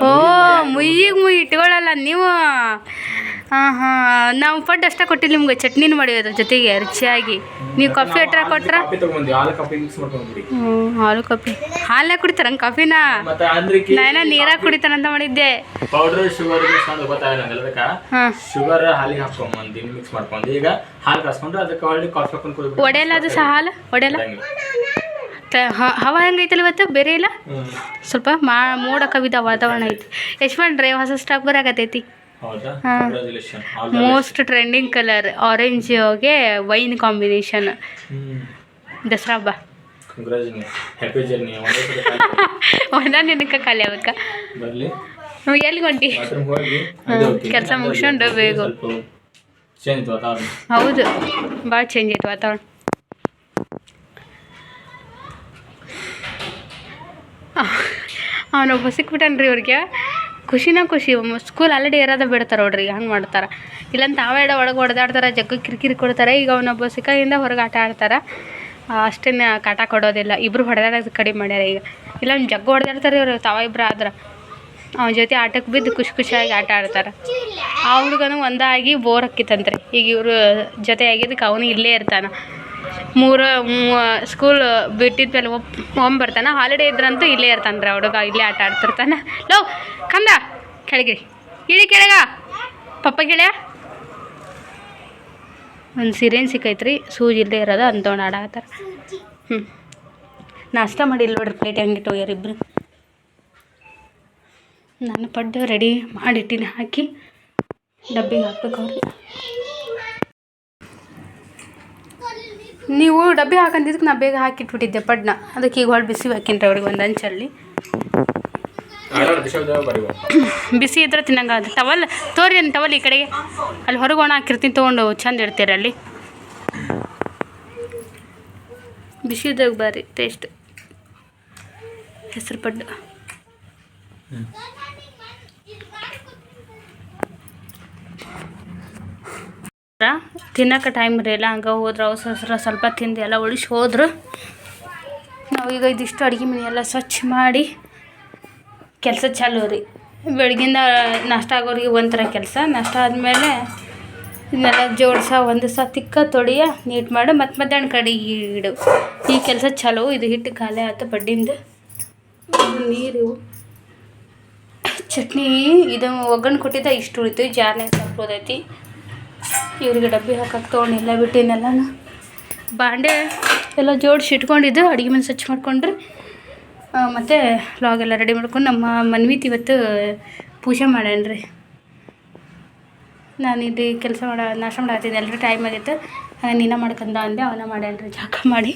ಓ ಮುಯ್ಯಿಗೆ ಮುಯ್ಯಿ ಇಟ್ಕೊಳ್ಳಲ್ಲ ನೀವು. ಹಾಂ ಹಾಂ. ನಾವು ಫುಡ್ ಅಷ್ಟೇ ಕೊಟ್ಟಿಲ್ಲ ನಿಮ್ಗೆ ಚಟ್ನಿನೂ ಮಾಡಿ ಅದ್ರ ಜೊತೆಗೆ ರುಚಿಯಾಗಿ. ನೀವು ಕಾಫಿ ಅಟ್ರ ಕೊಟ್ರ? ಹ್ಞೂ ಹಾಲು ಕಾಫಿ ಹಾಲೇ ಕುಡಿತಾರ ಹಂಗೆ ಕಾಫಿನ ನಾನು ನೀರಾಗ ಕುಡಿತಾನಂತ ಮಾಡಿದ್ದೆ. ಪೌಡರ್ ಶುಗರ್ ಹಾಂ. ಶುಗರ್ ಹಾಲಿಗೆ ಹಾಕೊಂಬಂದು ಮಿಕ್ಸ್ ಮಾಡ್ಕೊಂಡು. ಈಗ ಹಾಲು ಕಾಸ್ಕೊಂಡು ಅದಕ್ಕೆ ಹೊಳ್ಳಿ ಕಾಫಿ ಹಾಕೊಂಡು ಕುಡಿದ್ಬಿಟ್ಟು ಒಡೆಯಲ್ಲ ಅದು ಸಹ ಹಾಲು? ಒಡೆಯಲ್ಲ? ಹವಾ ಹೆಂಗೈತಲ್ಲ ಇವತ್ತು? ಬೇರೆ ಇಲ್ಲ? ಸ್ವಲ್ಪ ಮಾ ಮೋಡ ಕವಿದ ವಾತಾವರಣ ಐತಿ. ಯಶ್ವಂತ್ ಹೊಸ ಸ್ಟಾಪ್ ಬರಾಕತೈತಿ ಮೋಸ್ಟ್ ಟ್ರೆಂಡಿಂಗ್ ಕಲರ್ ಆರೆಂಜ್ಗೆ ವೈನ್ ಕಾಂಬಿನೇಷನ್ ದಸರಾ ಹಬ್ಬ. ಒಂದೇ ನಿನಕ ಖಾಲಿ ಅವಕ್ಕ ಎಲ್ಲಿ ಹೊಂಟಿ? ಕೆಲಸ ಮುಗ್ಸ್ಕೊಂಡು ಬೇಗ. ಹೌದು. ಭಾಳ ಚೇಂಜ್ ಆಯ್ತು ವಾತಾವರಣ. ಅವನೊಬ್ಬ ಸಿಕ್ಬಿಟ್ಟನ್ರಿ ಅವ್ರಿಗೆ ಖುಷಿನ ಖುಷಿ ಸ್ಕೂಲ್ ಆಲ್ರೆಡಿ ಇರೋದ ಬಿಡ್ತಾರೆ ನೋಡ್ರಿ, ಹಂಗೆ ಮಾಡ್ತಾರೆ. ಇಲ್ಲಂತ ತಾವೇ ಒಳಗೆ ಹೊಡೆದಾಡ್ತಾರೆ, ಜಗ್ಗ ಕಿರಿಕಿರಿ ಕೊಡ್ತಾರೆ, ಈಗ ಅವನೊಬ್ಬ ಸಿಕ್ಕಾಗಿಂದ ಹೊರಗೆ ಆಟ ಆಡ್ತಾರೆ. ಅಷ್ಟೇನು ಕಾಟ ಕೊಡೋದಿಲ್ಲ ಇಬ್ಬರು ಹೊಡೆದಾಡೋದು ಕಡಿಮೆ ಮಾಡ್ಯಾರ ಈಗ. ಇಲ್ಲ ಅವ್ನು ಜಗ್ಗು ಹೊಡೆದಾಡ್ತಾರೆ ಇವರು, ತಾವ ಇಬ್ಬರು ಆದ್ರೆ. ಅವನ ಜೊತೆ ಆಟಕ್ಕೆ ಬಿದ್ದು ಖುಷಿ ಖುಷಿಯಾಗಿ ಆಟ ಆಡ್ತಾರೆ. ಆ ಒಂದಾಗಿ ಬೋರ್ ಹಾಕಿತ್ತಂತ್ರಿ. ಈಗ ಇವರು ಜೊತೆ ಆಗಿದ್ದಕ್ಕೆ ಅವನು ಇಲ್ಲೇ ಇರ್ತಾನೆ. ಮೂರು ಸ್ಕೂಲ್ ಬಿಟ್ಟಿದ ಮೇಲೆ ಒಪ್, ಒಮ್ಮೆ ಬರ್ತಾನೆ. ಹಾಲಿಡೇ ಇದ್ರಂತೂ ಇಲ್ಲೇ ಇರ್ತಾನೆ ರೀ ಹುಡುಗ ಇಲ್ಲೇ ಆಟ ಆಡ್ತಿರ್ತಾನೆ. ಲೋ, ಕಂದ ಕೆಳಗೆ ಇಳಿ ಕೆಳಗ. ಪಪ್ಪ ಗೆಳೆಯ. ಒಂದು ಸಿರೇನ್ ಸಿಕ್ಕೈತ್ರಿ. ಸೂಜಿ ಇಲ್ಲದೆ ಇರೋದು ಅಂತೊಂಡು ಆಡಾಕತ್ತಾರ ಹ್ಞೂ ನಾಷ್ಟ ಮಾಡಿಲ್ಲ ನೋಡ್ರಿ ಪ್ಲೇಟ್ ಹೆಂಗಿಟ್ಟು ಹೋಗ್ಯಾರ ಇಬ್ಬರು ನಾನು ಪಡ್ಡು ರೆಡಿ ಮಾಡಿಟ್ಟಿನಿ, ಹಾಕಿ ಡಬ್ಬಿಗೆ ಹಾಕ್ಬೇಕು ಅವ್ರಿಗೆ ನೀವು ಡಬ್ಬಿ ಹಾಕಂದಿದ್ದಕ್ಕೆ ನಾ ಬೇಗ ಹಾಕಿಟ್ಬಿಟ್ಟಿದ್ದೆ ಪಡ್ನ. ಅದಕ್ಕೆ ಈಗ ಹೊಳ್ಳಿ ಬಿಸಿ ಹಾಕಿನ್ರಿ ಅವ್ರಿಗೆ ಒಂದು ಅಂಚಲ್ಲಿ. ಬಿಸಿ ಇದ್ರೆ ತಿನ್ನಂಗೆ ಅದು ಟವಲ್ ತೋರಿ ಒಂದು ಟವಲ್ ಈ ಕಡೆಗೆ. ಅಲ್ಲಿ ಹೊರಗೆ ಒಣ ಹಾಕಿರ್ತೀನಿ ತೊಗೊಂಡು ಚಂದ ಇಡ್ತೀರಿ ಅಲ್ಲಿ. ಬಿಸಿ ಇದ್ದಾಗ ಬಾರಿ ಟೇಸ್ಟ್ ಹೆಸರು ಪಡ್ಡು ತಿನ್ನಕ್ಕೆ ಟೈಮ್ ಇರಲಿಲ್ಲ ಹಂಗೆ ಹೋದ್ರೆ ಅವಸರ ಅವಸರ ಸ್ವಲ್ಪ ತಿಂದು ಎಲ್ಲ ಉಳಿಸಿ ಹೋದ್ರು. ನಾವೀಗ ಇದಿಷ್ಟು ಅಡುಗೆ ಮನೆ ಎಲ್ಲ ಸ್ವಚ್ಛ ಮಾಡಿ ಕೆಲಸ ಚಾಲು ರೀ. ಬೆಳಗಿಂದ ನಾಷ್ಟ ಆಗೋರಿಗೆ ಒಂಥರ ಕೆಲಸ. ನಾಷ್ಟ ಆದಮೇಲೆ ಇದನ್ನೆಲ್ಲ ಜೋಡಿಸ ಒಂದು ಸಹ ತಿಕ್ಕ, ತೊಳಿಯ, ನೀಟ್ ಮಾಡಿ, ಮತ್ತು ಮಧ್ಯಾಹ್ನ ಕಡೆಗೆ ಇಡು. ಈ ಕೆಲಸ ಚಲೋ. ಇದು ಹಿಟ್ಟು ಖಾಲಿ ಆಯ್ತು ಬಡ್ಡಿಂದು. ನೀರು. ಚಟ್ನಿ, ಇದು ಒಗ್ಗರಣೆ ಕೊಟ್ಟಿದ್ದ ಇಷ್ಟು ಉಳಿತು. ಜಾರ್ನಾಗ ಸ್ವಲ್ಪ ಉಳಿದೈತಿ ಇವ್ರಿಗೆ ಡಬ್ಬಿ ಹಾಕಕ್ಕೆ ತೊಗೊಂಡಿಲ್ಲ ಬಿಟ್ಟಿನೆಲ್ಲ ಬಾಂಡೆ ಎಲ್ಲ ಜೋಡಿಸಿ ಇಟ್ಕೊಂಡಿದ್ದು, ಅಡುಗೆ ಮನೆ ಸ್ವಚ್ಛ ಮಾಡ್ಕೊಂಡ್ರೆ. ಮತ್ತು ಎಲ್ಲ ರೆಡಿ ಮಾಡ್ಕೊಂಡು ನಮ್ಮ ಮನ್ವಿತ್ ಇವತ್ತು ಪೂಜೆ ಮಾಡ್ಯಾನ್ರಿ. ನಾನು ಇಲ್ಲಿ ಕೆಲಸ ಮಾಡೋ ನಾಶ ಮಾಡತ್ತೀನಿ ಎಲ್ಲರೂ ಟೈಮ್ ಆಗಿತ್ತು ಹಾಗೆ ನೀನ ಮಾಡ್ಕೊಂಡ ಅಂದೆ, ಅವನ ಮಾಡ್ಯಾನ್ರಿ ಜಾಕ ಮಾಡಿ.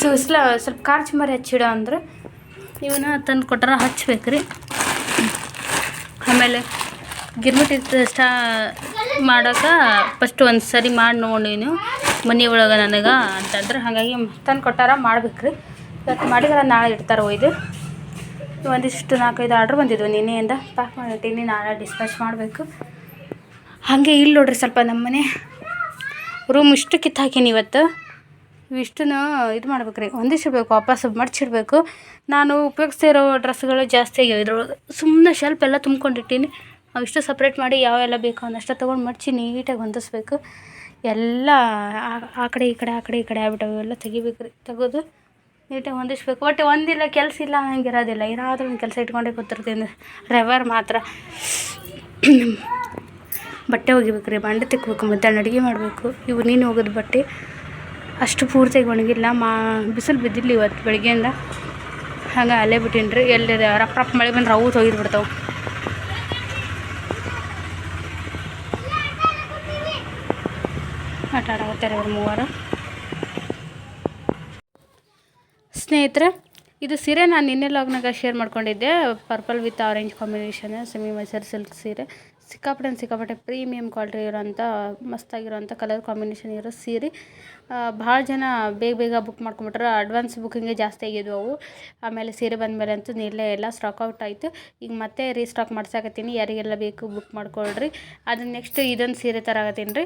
ಸೊ ಸ್ಲ ಸ್ವಲ್ಪ ಖಾರ ಚುಮಾರಿ ಹಚ್ಚಿಡ ಅಂದ್ರೆ. ಇವನ್ನ ತಂದು ಕೊಟ್ಟಾರ ರೀ ಆಮೇಲೆ ಗಿರ್ಮಿಟ್ ಸ್ಟಾ ಮಾಡೋಕೆ ಫಸ್ಟ್ ಒಂದು ಸರಿ ಮಾಡಿ ನೋಡಿ ನೀನು, ಮನೆ ಒಳಗೆ ನನಗೆ ಅಂತಂದ್ರೆ ಹಾಗಾಗಿ ತಂದು ಕೊಟ್ಟಾರ ಮಾಡ್ಬೇಕ್ರಿ. ಇವತ್ತು ಮಾಡಿದ್ರೆ ನಾಳೆ ಇಡ್ತಾರೆ ಒಯ್ದು ಒಂದಿಷ್ಟು ನಾಲ್ಕೈದು ಆರ್ಡ್ರ್ ಬಂದಿದ್ವು ನಿನ್ನೆಯಿಂದ. ಪ್ಯಾಕ್ ಮಾಡಿಟ್ಟಿನಿ ನಾಳೆ ಡಿಸ್ಪ್ಯಾಚ್ ಮಾಡಬೇಕು. ಹಾಗೆ ಇಲ್ಲಿ ನೋಡ್ರಿ ಸ್ವಲ್ಪ ನಮ್ಮನೆ ರೂಮ್ ಇಷ್ಟು ಕಿತ್ತು ಹಾಕೀನಿ ಇವತ್ತು. ಇವಿಷ್ಟನ್ನು ಇದು ಮಾಡ್ಬೇಕು ರೀ ಹೊಂದಿಸಿಡ್ಬೇಕು ವಾಪಸ್ ಮಡ್ಚಿಡ್ಬೇಕು ನಾನು ಉಪಯೋಗಿಸ್ತಿರೋ ಡ್ರೆಸ್ಗಳು ಜಾಸ್ತಿ ಆಗ್ಯಾವ ಇದ್ರೊಳಗೆ ಸುಮ್ಮನೆ ಶೆಲ್ಪ್ ಎಲ್ಲ ತುಂಬ್ಕೊಂಡಿಟ್ಟೀನಿ. ಅವಿಷ್ಟು ಸಪ್ರೇಟ್ ಮಾಡಿ ಯಾವೆಲ್ಲ ಬೇಕೋ ಅನ್ನಷ್ಟು ತೊಗೊಂಡು ಮಡಚಿ ನೀಟಾಗಿ ಹೊಂದಿಸ್ಬೇಕು. ಎಲ್ಲ ಆ- ಕಡೆ ಈ ಕಡೆ, ಆ ಕಡೆ ಈ ಕಡೆ ಆಗ್ಬಿಟ್ಟು ಎಲ್ಲ ತೆಗಿಬೇಕು ರೀ. ತೆಗೆದು ನೀಟಾಗಿ ಹೊಂದಿಸ್ಬೇಕು. ಒಟ್ಟು ಒಂದಿಲ್ಲ, ಕೆಲಸ ಇಲ್ಲ ಹಂಗಿರೋದಿಲ್ಲ. ಏನಾದರೂ ಒಂದು ಕೆಲಸ ಇಟ್ಕೊಂಡೇ ಕೂತಿರ್ತೀನಿ. ರೆವರ್ ಮಾತ್ರ. ಬಟ್ಟೆ ಒಗಿಬೇಕು ರೀ. ಬಾಂಡೆ ತಿಕ್ಬೇಕು, ಮಧ್ಯಾಹ್ನ ಅಡುಗೆ ಮಾಡಬೇಕು. ಇವು ನೀನು ಹೋಗೋದು ಬಟ್ಟೆ. ಅಷ್ಟು ಪೂರ್ತಿಯಾಗಿ ಒಣಗಿಲ್ಲ. ಮಾ, ಬಿಸಿಲು ಬಿದ್ದಿಲ್ಲ ಇವತ್ತು ಬೆಳಗ್ಗೆಯಿಂದ. ಹಂಗೆ ಅಲ್ಲೇ ಬಿಟ್ಟೀನಿ ರೀ ಎಲ್ಲಿ ರಪ್ಪ ರಪ್ಪ ಮಳೆ ಬಂದ್ರೆ ಅವು ತೊಯ್ದು ಆಟ ಇವ್ರು ಮೂವರು. ಸ್ನೇಹಿತರೆ, ಇದು ಸೀರೆ ನಾನು ನಿನ್ನೆ ಲಾಗ್ನಾಗ ಶೇರ್ ಮಾಡ್ಕೊಂಡಿದ್ದೆ purple with orange combination semi Mysuru silk ಸೀರೆ. ಸಿಕ್ಕಾಪಟ್ಟೆ ಸಿಕ್ಕಾಪಟ್ಟೆ ಪ್ರೀಮಿಯಮ್ ಕ್ವಾಲಿಟಿ ಇರೋಂಥ ಮಸ್ತಾಗಿರೋಂಥ ಕಲರ್ ಕಾಂಬಿನೇಷನ್ ಇರೋ ಸೀರೆ. ಭಾಳ ಜನ ಬೇಗ ಬೇಗ ಬುಕ್ ಮಾಡ್ಕೊಂಬಿಟ್ರೆ ಅಡ್ವಾನ್ಸ್ ಬುಕ್ಕಿಂಗೇ ಜಾಸ್ತಿ ಆಗಿದ್ವು ಅವು. ಆಮೇಲೆ ಸೀರೆ ಬಂದಮೇಲೆ ಅಂತೂ ನಿಲ್ಲೇ ಎಲ್ಲ ಸ್ಟಾಕ್ ಔಟ್ ಆಯಿತು. ಈಗ ಮತ್ತೆ ರೀಸ್ಟಾಕ್ ಮಾಡ್ಸಾಕತ್ತೀನಿ. ಯಾರಿಗೆಲ್ಲ ಬೇಕು ಬುಕ್ ಮಾಡ್ಕೊಳ್ರಿ. ಅದು ನೆಕ್ಸ್ಟ್ ಇದೊಂದು ಸೀರೆ ತರಾಕತ್ತೀನಿ ರೀ?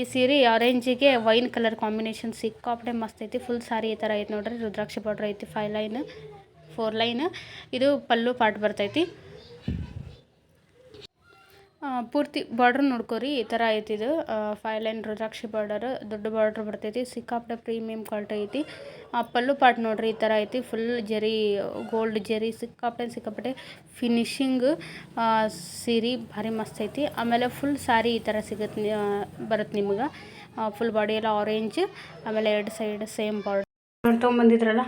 ಈ ಸೀರೆ ಆರೆಂಜಿಗೆ ವೈನ್ ಕಲರ್ ಕಾಂಬಿನೇಷನ್ ಸಿಕ್ಕಾಪಟ್ಟೆ ಮಸ್ತ್ ಐತಿ. ಫುಲ್ ಸಾರಿ ಈ ಥರ ಐತಿ ನೋಡ್ರಿ. ರುದ್ರಾಕ್ಷಿ ಬಾರ್ಡ್ರ್ ಐತಿ ಫೈವ್ ಲೈನ್ ಫೋರ್ ಲೈನ್ ಇದು ಪಲ್ಲು ಪಾರ್ಟ್ ಬರ್ತೈತಿ. ಪೂರ್ತಿ ಬಾರ್ಡ್ರ್ ನೋಡ್ಕೊರಿ, ಈ ಥರ ಐತಿ ಇದು. ಫೈವ್ ಲೈನ್ ರುದ್ರಾಕ್ಷಿ ಬಾರ್ಡರ್ ದೊಡ್ಡ ಬಾರ್ಡ್ರ್ ಬರ್ತೈತಿ, ಸಿಕ್ಕಾಪಟ್ಟೆ ಪ್ರೀಮಿಯಂ ಕ್ವಾಲಿಟಿ ಐತಿ. ಆ, ಪಲ್ಲು ಪಾಟ್ ನೋಡ್ರಿ, ಈ ಥರ ಐತಿ. ಫುಲ್ ಜರಿ ಗೋಲ್ಡ್ ಜರಿ, ಸಿಕ್ಕಾಪಟ್ಟೆ ಸಿಕ್ಕಾಪಟ್ಟೆ ಫಿನಿಶಿಂಗ್ ಸೀರೆ ಭಾರಿ ಮಸ್ತ್ ಐತಿ. ಆಮೇಲೆ ಫುಲ್ ಸಾರಿ ಈ ಥರ ಸಿಗುತ್ತೆ ಬರುತ್ತೆ ನಿಮ್ಗೆ. ಫುಲ್ ಬಾಡಿ ಎಲ್ಲ ಆರೆಂಜ್ ಆಮೇಲೆ ಎರಡು ಸೈಡ್ ಸೇಮ್ ಬಾರ್ಡರ್ ತೊಗೊಂಬಂದಿದ್ರಲ್ಲ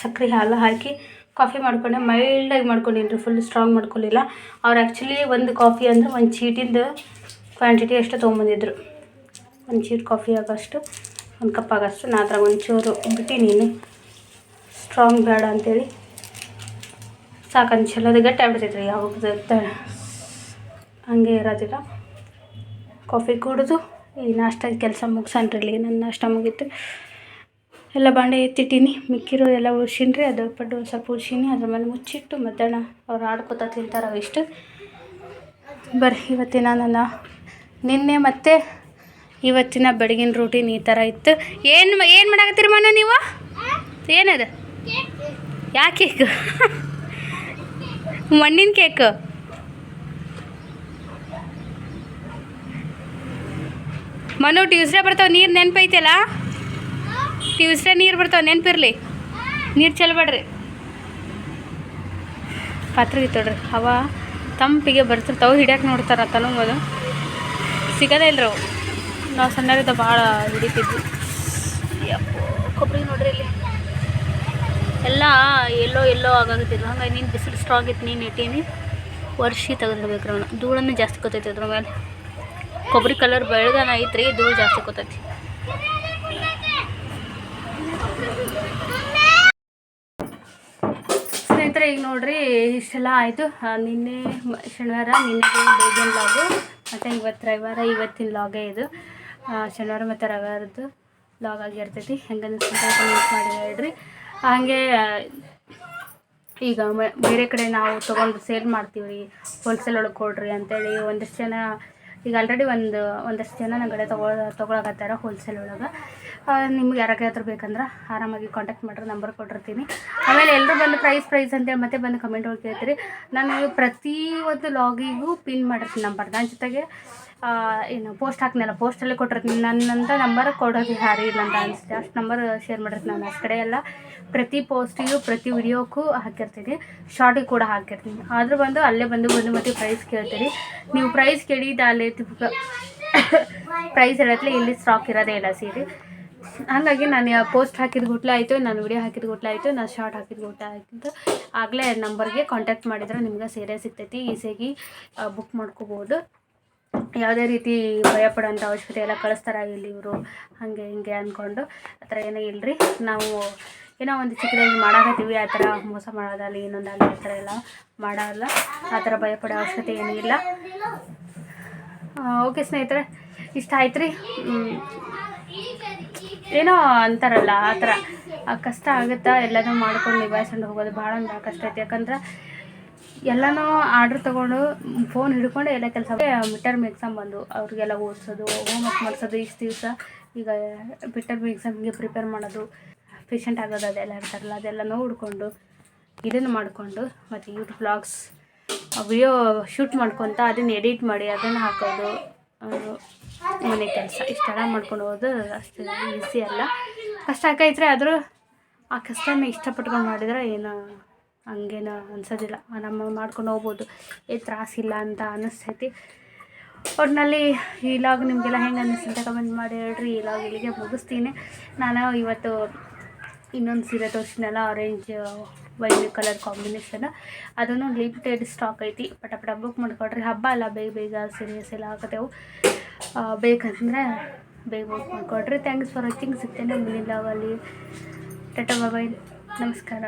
ಸಕ್ಕರೆ ಹಾಲು ಹಾಕಿ ಕಾಫಿ ಮಾಡ್ಕೊಂಡೆ ಮೈಲ್ಡಾಗಿ ಮಾಡ್ಕೊಂಡೀನಿ ರೀ ಫುಲ್ ಸ್ಟ್ರಾಂಗ್ ಮಾಡ್ಕೊಳ್ಳಿಲ್ಲ ಅವ್ರು ಆ್ಯಕ್ಚುಲಿ ಒಂದು ಕಾಫಿ ಅಂದ್ರೆ ಒಂದು ಚೀಟಿಂದು ಕ್ವಾಂಟಿಟಿ ಅಷ್ಟು ತೊಗೊಂಬಂದಿದ್ರು. ಒಂದು ಚೀಟ್ ಕಾಫಿ ಆಗೋಷ್ಟು, ಒಂದು ಕಪ್ ಆಗೋಷ್ಟು, ನಾ ಅದ್ರಾಗ ಒಂಚೂರು ಬಿಟ್ಟು ನೀನು ಸ್ಟ್ರಾಂಗ್ ಬೇಡ ಅಂತೇಳಿ. ಸಾಕಂತ ಚಲೋ ಅದು ಗಟ್ಟಿ ಆಗ್ಬಿಡ್ತೈತೆ ರೀ ಯಾವಾಗ ಹಂಗೆ ಇರೋದಿಲ್ಲ. ಕಾಫಿ ಕುಡಿದು ಈ ನಾಷ್ಟ ಕೆಲಸ ಮುಗಿಸನ್ರಿ ನನ್ನ ನಾಷ್ಟ ಮುಗೀತು. ಎಲ್ಲ ಬಾಂಡೆ ಎತ್ತಿಟ್ಟೀನಿ. ಮಿಕ್ಕಿರೋ ಎಲ್ಲ ಉಳ್ಸಿನ್ರಿ ಅದು ಪಡ್ಡು ಒಂದು ಸ್ವಲ್ಪ ಉಳ್ಸೀನಿ ಅದ್ರ ಮೇಲೆ ಮುಚ್ಚಿಟ್ಟು ಮಧ್ಯಾಹ್ನ ಅವ್ರು ಆಡ್ಕೊತ ತಿಂತಾರೆ ಅವಿಷ್ಟು ಬರ್ರಿ, ಇವತ್ತಿನ ನನ್ನ ನಿನ್ನೆ ಮತ್ತೆ ಇವತ್ತಿನ ಬೆಳಗಿನ ರೂಟೀನ್ ಈ ಥರ ಇತ್ತು. ಏನು ಏನು ಮಾಡಾಕತ್ತೀರಿ ಮನ ನೀವು? ಏನದು? ಯಾ ಕೇಕ್? ಮಣ್ಣಿನ ಕೇಕ್? ಮನು ಟ್ಯೂಸ್ಡೇ ಬರ್ತಾವೆ, ನೀರು ನೆನಪೈತಲ್ಲ ಟ್ಯೂಸ್ಡೇ ನೀರು ಬರ್ತಾವೆ, ನೆನಪಿರ್ಲಿ. ನೀರು ಚೆಲ್ಬೇಡ್ರಿ ಪಾತ್ರೆ ಇತ್ತೋಡ್ರಿ ಅವ ತಂಪಿಗೆ ಬರ್ತಿರ್ತಾವೆ ಹಿಡಿಯಕ್ಕೆ ನೋಡ್ತಾರೆ ತಲಂಬೋದು ಸಿಗೋದೇ ಇಲ್ರಿ ಅವು. ನಾವು ಸಣ್ಣರಿದ್ದ ಭಾಳ ಹಿಡಿತಿದ್ವಿ. ಕೊಬ್ಬರಿ ನೋಡ್ರಿ ಇಲ್ಲಿ. ಎಲ್ಲ ಎಲ್ಲೋ ಎಲ್ಲೋ ಆಗಾಗತ್ತಿದ್ರು ಹಂಗಾಗಿ ನೀನು ಬಿಸಿಲು ಸ್ಟ್ರಾಂಗ್ ಇತ್ತು ನೀನು ಇಟ್ಟೀನಿ ವರ್ಷಿ ತೆಗೆದಿರ್ಬೇಕು ಅವನು. ಧೂಳನ್ನು ಜಾಸ್ತಿ ಕೊತೈತಿ ಅದ್ರ ಮೇಲೆ ಕೊಬ್ಬರಿ ಕಲರ್ ಬೆಳಗನ ಐತ್ರಿ, ಧೂಳು ಜಾಸ್ತಿ ಗೊತ್ತೈತಿ ಸ್ನೇಹಿತರೆ, ಈಗ ನೋಡ್ರಿ, ಇಷ್ಟೆಲ್ಲ ಆಯಿತು. ನಿನ್ನೆ ಶನಿವಾರ, ನಿನ್ನೆ ಬೇಗನ್ ಲಾಗು, ಮತ್ತು ಇವತ್ತು ರವಿವಾರ, ಇವತ್ತಿನ ಲಾಗೇ ಇದು. ಶನಿವಾರ ಮತ್ತು ರವಿವಾರದ್ದು ಲಾಗ್ ಆಗಿರ್ತೈತಿ ಹೆಂಗಂದ್ರೆ ಕಮೆಂಟ್ ಮಾಡಿ ಹೇಳ್ರಿ. ಹಾಗೆ ಈಗ ಬೇರೆ ಕಡೆ ನಾವು ತೊಗೊಂಡು ಸೇಲ್ ಮಾಡ್ತೀವಿ ಹೋಲ್ಸೇಲ್ ಒಳಗೆ ಕೊಡ್ರಿ ಅಂತೇಳಿ. ಒಂದಷ್ಟು ಜನ, ಈಗ ಆಲ್ರೆಡಿ ಒಂದು, ಒಂದಷ್ಟು ಜನ ನನ್ನ ಕಡೆ ತೊಗೊಳ ತೊಗೊಳಕತ್ತಾರ ಹೋಲ್ಸೇಲ್ ಒಳಗೆ. ನಿಮ್ಗೆ ಯಾರ ಹತ್ರ ಬೇಕಂದ್ರೆ ಆರಾಮಾಗಿ ಕಾಂಟ್ಯಾಕ್ಟ್ ಮಾಡ್ರಿ ನಂಬರ್ ಕೊಟ್ಟಿರ್ತೀನಿ. ಆಮೇಲೆ ಎಲ್ಲರೂ ಬಂದು ಪ್ರೈಸ್ ಪ್ರೈಸ್ ಅಂತೇಳಿ ಮತ್ತೆ ಬಂದು ಕಮೆಂಟ್ ಹೋಗಿ ಕೇಳ್ತೀರಿ. ನಾನು ಪ್ರತಿ ಒಂದು ಲಾಗಿಗೂ ಪಿನ್ ಮಾಡಿರ್ತೀನಿ ನಂಬರ್ ನನ್ನ ಜೊತೆಗೆ ಏನು ಪೋಸ್ಟ್ ಹಾಕ್ನಲ್ಲ ಪೋಸ್ಟಲ್ಲೇ ಕೊಟ್ಟಿರ್ತೀನಿ. ನನ್ನಂತ ನಂಬರ್ ಕೊಡೋದು ಯಾರು ಇಲ್ಲ ಅಂತ ಅನಿಸುತ್ತೆ. ಅಷ್ಟು ನಂಬರ್ ಶೇರ್ ಮಾಡಿರ್ತೀನಿ ನಾನು. ಅಷ್ಟು ಕಡೆ ಪ್ರತಿ ಪೋಸ್ಟಿಗೂ ಪ್ರತಿ ವಿಡಿಯೋಕ್ಕೂ ಹಾಕಿರ್ತೀನಿ. ಶಾರ್ಟಿಗೆ ಕೂಡ ಹಾಕಿರ್ತೀನಿ. ಆದರೂ ಬಂದು ಅಲ್ಲೇ ಬಂದು ಬಂದು ಮತ್ತೆ ಪ್ರೈಸ್ ಕೇಳ್ತೀರಿ. ನೀವು ಪ್ರೈಸ್ ಕೇಳಿದ ಅಲ್ಲೇ ಪ್ರೈಸ್ ಇರತ್ಲೆ ಇಲ್ಲಿ ಸ್ಟಾಕ್ ಇರೋದೇ ಇಲ್ಲ ಸೀರೆ. ಹಾಗಾಗಿ ನಾನು ಪೋಸ್ಟ್ ಹಾಕಿದ ಗುಟ್ಲೆ ಆಯಿತು, ನಾನು ವಿಡಿಯೋ ಹಾಕಿದ ಗುಟ್ಲೆ ಆಯಿತು, ನಾನು ಶಾರ್ಟ್ ಹಾಕಿದ ಗುಟ್ಲೆ ಆಯಿತು. ಆಗಲೇ ನಂಬರ್ಗೆ ಕಾಂಟ್ಯಾಕ್ಟ್ ಮಾಡಿದ್ರೆ ನಿಮ್ಗೆ ಸೀರೆ ಸಿಗ್ತೈತಿ ಈಸಿಯಾಗಿ ಬುಕ್ ಮಾಡ್ಕೋಬೋದು. ಯಾವುದೇ ರೀತಿ ಭಯಪಡೋಂಥ ಅವಶ್ಯಕತೆ ಎಲ್ಲ ಕಳಿಸ್ತಾರ ಇಲ್ಲಿ ಇವರು, ಹಾಗೆ ಹಿಂಗೆ ಅಂದ್ಕೊಂಡು ಆ ಥರ ಏನೂ ಇಲ್ಲರಿ ನಾವು ಏನೋ ಒಂದು ಚಿಕ್ಕದಾಗಿ ಮಾಡಾಕತ್ತೀವಿ, ಆ ಥರ ಮೋಸ ಮಾಡೋದಾಗಲಿ ಇನ್ನೊಂದಾಗಲಿ ಆ ಥರ ಎಲ್ಲ ಮಾಡಲ್ಲ. ಆ ಥರ ಭಯಪಡೋ ಅವಶ್ಯಕತೆ ಏನೂ ಇಲ್ಲ. ಓಕೆ ಸ್ನೇಹಿತರೆ, ಇಷ್ಟ ಆಯ್ತು ರೀ ಏನೋ ಅಂತಾರಲ್ಲ, ಆ ಥರ. ಆ ಕಷ್ಟ ಆಗುತ್ತಾ? ಎಲ್ಲನೂ ಮಾಡ್ಕೊಂಡು ನಿಭಾಯಿಸ್ಕೊಂಡು ಹೋಗೋದು ಭಾಳ ಅಂದ್ರೆ ಭಾಳ ಕಷ್ಟ ಐತೆ. ಯಾಕಂದ್ರೆ ಎಲ್ಲನೂ ಆರ್ಡ್ರ್ ತೊಗೊಂಡು ಫೋನ್ ಹಿಡ್ಕೊಂಡು ಎಲ್ಲ ಕೆಲಸ ಮಿಡ್ ಟರ್ಮ್ ಎಕ್ಸಾಮ್ ಬಂದು ಅವ್ರಿಗೆಲ್ಲ ಓದಿಸೋದು ಹೋಮ್ವರ್ಕ್ ಮಾಡಿಸೋದು ಇಷ್ಟು ದಿವಸ. ಈಗ ಮಿಡ್ ಟರ್ಮ್ ಎಕ್ಸಾಮ್ಗೆ ಪ್ರಿಪೇರ್ ಮಾಡೋದು ಪೇಷಂಟ್ ಆಗೋದು ಅದೆಲ್ಲ ಇರ್ತಾರಲ್ಲ ಅದೆಲ್ಲ ನೋಡಿಕೊಂಡು ಇದನ್ನು ಮಾಡಿಕೊಂಡು ಮತ್ತು ಯೂಟ್ಯೂಬ್ ಬ್ಲಾಗ್ಸ್ ವಿಡಿಯೋ ಶೂಟ್ ಮಾಡ್ಕೊತ ಅದನ್ನು ಎಡಿಟ್ ಮಾಡಿ, ಅದನ್ನು ಹಾಕೋದು. ಮನೆ ಕೆಲಸ ಇಷ್ಟೆಲ್ಲ ಮಾಡ್ಕೊಂಡು ಹೋಗೋದು ಅಷ್ಟು ಈಸಿ ಅಲ್ಲ. ಕಷ್ಟ ಆಕೈತ್ರಿ ಆದರೂ ಆ ಕಷ್ಟನ ಇಷ್ಟಪಟ್ಕೊಂಡು ಮಾಡಿದ್ರೆ ಏನು ಹಂಗೇನು ಅನ್ಸೋದಿಲ್ಲ. ನಮ್ಮ ಮಾಡ್ಕೊಂಡು ಹೋಗ್ಬೋದು. ಏ ತ್ರಾಸಿಲ್ಲ ಅಂತ ಅನ್ನಿಸ್ತೈತಿ ಒಟ್ಟಿನಲ್ಲಿ ಈ ಲಾಗ್ ನಿಮಗೆಲ್ಲ ಹೆಂಗೆ ಅನ್ನಿಸ್ತಂತ ಕಮೆಂಟ್ ಮಾಡಿ ಹೇಳ್ರಿ. ಈ ಲಾಗ್ ಇಲ್ಲಿಗೆ ಮುಗಿಸ್ತೀನಿ. ನಾನು ಇವತ್ತು ಇನ್ನೊಂದು ಸೀರೆ ತೋರಿಸಿನಲ್ಲ ಆರೆಂಜ್ ವೈಟ್ ಕಲರ್ ಕಾಂಬಿನೇಷನ್ ಅದನ್ನು ಲಿಮಿಟೆಡ್ ಸ್ಟಾಕ್ ಐತಿ. ಪಟ ಪಟ ಬುಕ್ ಮಾಡ್ಕೊಡ್ರಿ. ಹಬ್ಬ ಅಲ್ಲ, ಬೇಗ ಬೇಗ ಸೀರಿಯಸ್ ಎಲ್ಲ ಹಾಕತೆವು ಬೇಕಂದ್ರೆ ಬೇಗ ಬುಕ್ ಮಾಡ್ಕೊಡ್ರಿ. ಥ್ಯಾಂಕ್ಸ್ ಫಾರ್ ವಾಚಿಂಗ್ ಸಿಗ್ತೇನೆ ಮುಂದಿನ ಲಾಗಲ್ಲಿ ಟಾಟಾ ಮೊಬೈಲ್ ನಮಸ್ಕಾರ.